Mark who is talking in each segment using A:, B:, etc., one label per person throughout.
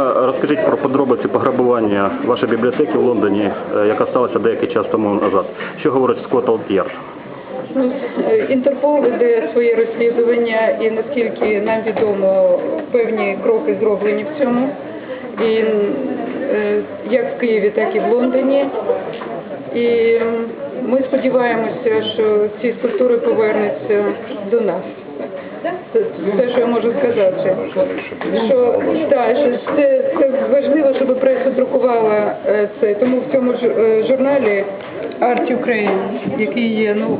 A: Розкажіть про подробиці пограбування вашої бібліотеки в Лондоні, е, яка сталася деякий час тому назад. Що говорить Скотланд Ярд?
B: Ну, е, Інтерпол веде своє розслідування і наскільки нам відомо, певні кроки зроблені в цьому. І е, як в Києві, так і в Лондоні. І ми сподіваємося, що ці скульптури повернуться до нас. Все, що я можу сказати. Що, так, що це, це важливо, щоб преса друкувала е, це. Тому в цьому е, журналі Art Ukraine, який є, ну,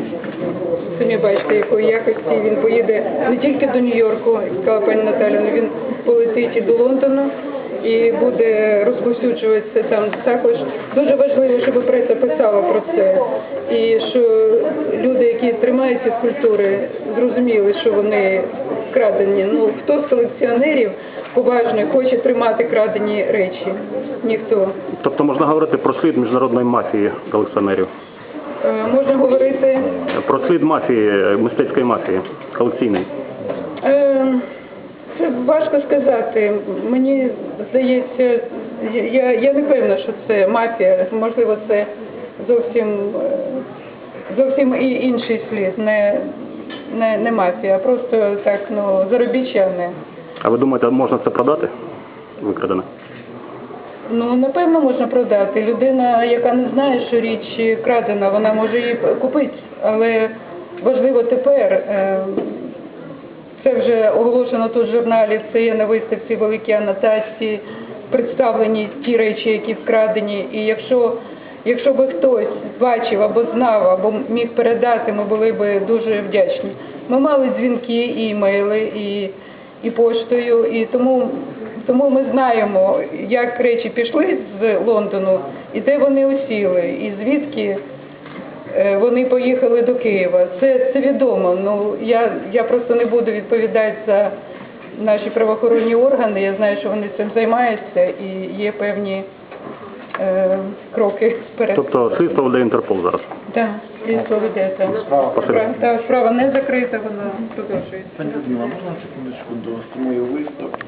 B: самі бачите, якої якості він поїде не тільки до Нью-Йорку, сказала пані Наталя, але він полетить і до Лондону і буде розповсюджуватися там також. Дуже важливо, щоб преса писала про це. І що які тримають ці скульптури, зрозуміли, що вони крадені. Ну хто з колекціонерів поважних хоче тримати крадені речі? Ніхто.
A: Тобто можна говорити про слід міжнародної мафії колекціонерів,
B: Е, Можна говорити.
A: про слід мафії, мистецької мафії, колекційної.
B: Е, Це важко сказати. Мені здається, я, я не певна, що це мафія. Можливо, це зовсім е, зовсім і інший слід, не, не, не мафія, а просто так, ну, заробітчани.
A: А ви думаєте, можна це продати? Викрадене?
B: Ну, напевно, можна продати. Людина, яка не знає, що річ крадена, вона може її купити. Але важливо тепер, е, це вже оголошено тут в журналі, це є на виставці великі анотації, представлені ті речі, які вкрадені. І якщо, якщо би хтось бачив або знав, або міг передати, ми були б дуже вдячні. Ми мали дзвінки, і імейли, і, і поштою, і тому тому ми знаємо, як речі пішли з Лондону і де вони осіли, і звідки е, вони поїхали до Києва. Це, це відомо. Ну я, я просто не буду відповідати за наші правоохоронні органи. Я знаю, що вони цим займаються і є певні е, кроки вперед.
A: Тобто слідство веде Інтерпол зараз.
B: Так, слідство ведеться.
A: Справа,
B: Та справа не закрита, вона продовжується.
C: Пані Людмила, можна на секундочку до самої виставки?